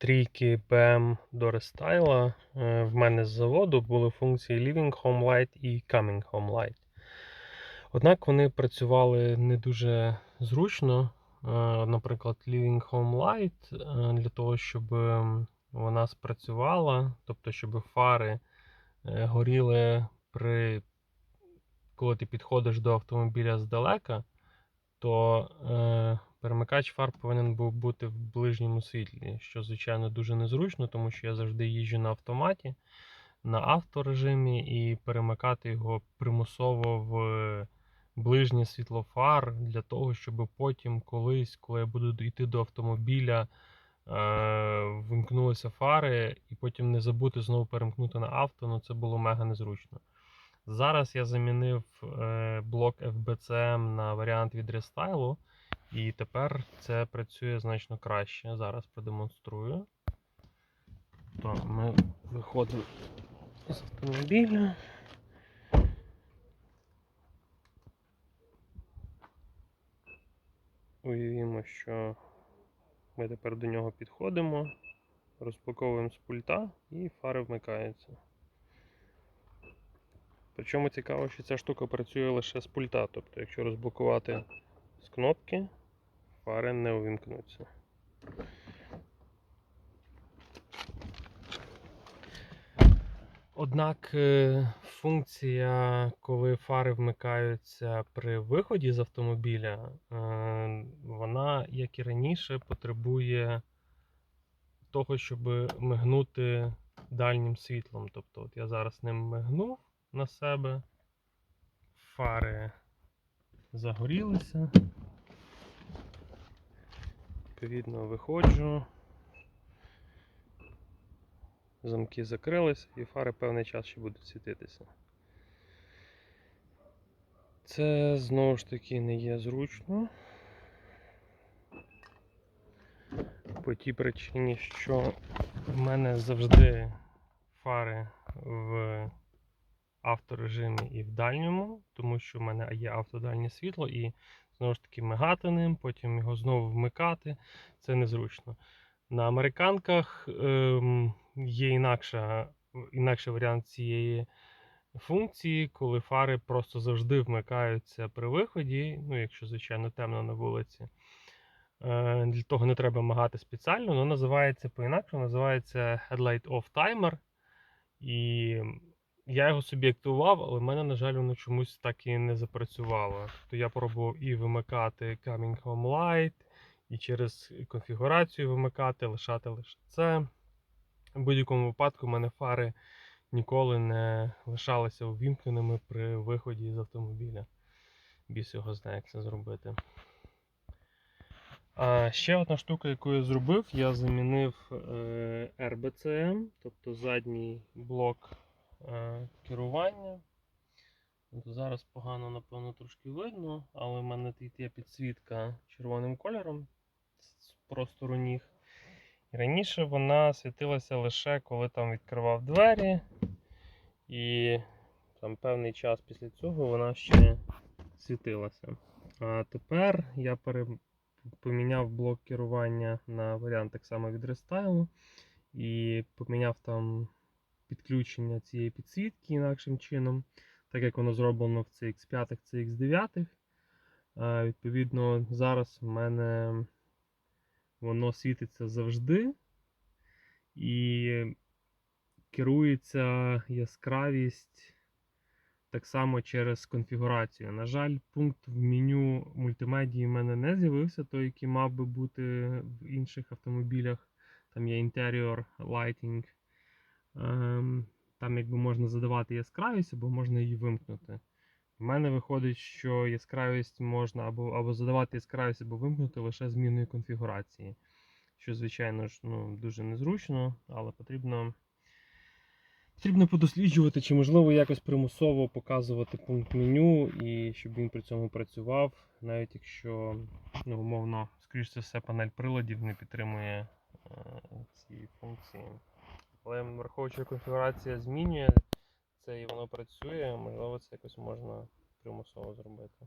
трійки до рестайла е, в мене з заводу були функції Living Home Light і Coming Home Light. Однак вони працювали не дуже зручно. Е, Наприклад, Living Home Light е, для того, щоб ем, вона спрацювала, тобто, щоб фари горіли при коли ти підходиш до автомобіля здалека, то перемикач фар повинен був бути в ближньому світлі, що, звичайно, дуже незручно, тому що я завжди їжджу на автоматі, на авторежимі, і перемикати його примусово в ближнє світло фар для того, щоб потім колись, коли я буду йти до автомобіля, е, вимкнулися фари, і потім не забути знову перемкнути на авто, ну це було мега незручно. Зараз я замінив е, блок FBCM на варіант від рестайлу, і тепер це працює значно краще. Зараз продемонструю. То ми виходимо з автомобіля. Уявімо, що ми тепер до нього підходимо, розпаковуємо з пульта і фари вмикаються. Причому цікаво, що ця штука працює лише з пульта. Тобто, якщо розблокувати з кнопки, фари не увімкнуться. Однак е, функція, коли фари вмикаються при виході з автомобіля, е, вона, як і раніше, потребує того, щоб мигнути дальнім світлом. Тобто, от я зараз ним мигнув на себе, фари загорілися. Відповідно, виходжу. Замки закрилися і фари певний час ще будуть світитися. Це знову ж таки не є зручно. По тій причині, що в мене завжди фари в авторежимі і в дальньому, тому що в мене є автодальнє світло і знову ж таки мигати ним, потім його знову вмикати. Це незручно. На американках ем, є інакша, інакший варіант цієї функції, коли фари просто завжди вмикаються при виході, ну, якщо, звичайно, темно на вулиці. Е, Для того не треба мигати спеціально, воно називається по-інакшому, називається Headlight Off Timer. І я його собі активував, але в мене, на жаль, воно чомусь так і не запрацювало. То я пробував і вимикати Coming Home Light, і через конфігурацію вимикати, лишати лише це. В будь-якому випадку в мене фари ніколи не лишалися увімкненими при виході з автомобіля. Біс його знає, як це зробити. А ще одна штука, яку я зробив, я замінив е, RBCM, тобто задній блок керування. Зараз погано, напевно, трошки видно, але в мене тут є підсвітка червоним кольором з простору ніг. І раніше вона світилася лише коли там відкривав двері, і там певний час після цього вона ще світилася. А тепер я поміняв блок керування на варіант так само від рестайлу і поміняв там підключення цієї підсвітки інакшим чином, так як воно зроблено в CX5, CX9. Відповідно, зараз в мене воно світиться завжди і керується яскравість так само через конфігурацію. На жаль, пункт в меню мультимедії в мене не з'явився, той, який мав би бути в інших автомобілях. Там є Interior Lighting. Ем, Там якби можна задавати яскравість або можна її вимкнути. У мене виходить, що яскравість можна або або задавати яскравість, або вимкнути лише зміною конфігурації. Що, звичайно ж, ну, дуже незручно, але потрібно потрібно подосліджувати, чи можливо якось примусово показувати пункт меню, і щоб він при цьому працював, навіть якщо, ну, умовно, скоріш за все, панель приладів не підтримує е, ці функції. Але враховуючи, конфігурація змінює це і воно працює, можливо, це якось можна примусово зробити.